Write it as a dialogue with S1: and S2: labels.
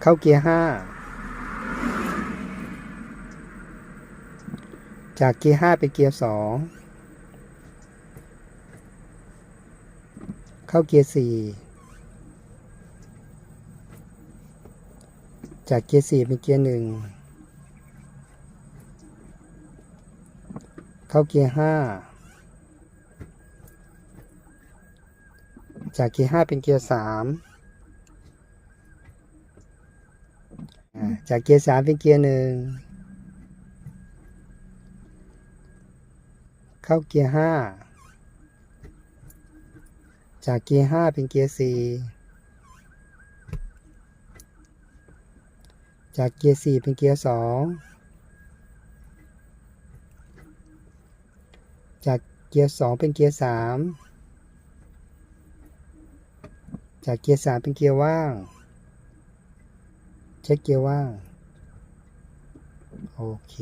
S1: เข้าเกียร์ห้าจากเกียร์ห้าเป็นเกียร์สองเข้าเกียร์สี่จากเกียร์สี่เป็นเกียร์หนึ่งเข้าเกียร์ห้าจากเกียร์ห้าเป็นเกียร์สามอ่า จากเกียร์สามเป็นเกียร์หนึ่งเข้าเกียร์ห้าจากเกียร์ห้าเป็นเกียร์สี่จากเกียร์สี่เป็นเกียร์สองจากเกียร์สองเป็นเกียร์สามจากเกียร์สามเป็นเกียร์ว่าง เช็คเกียร์ว่าง โอเค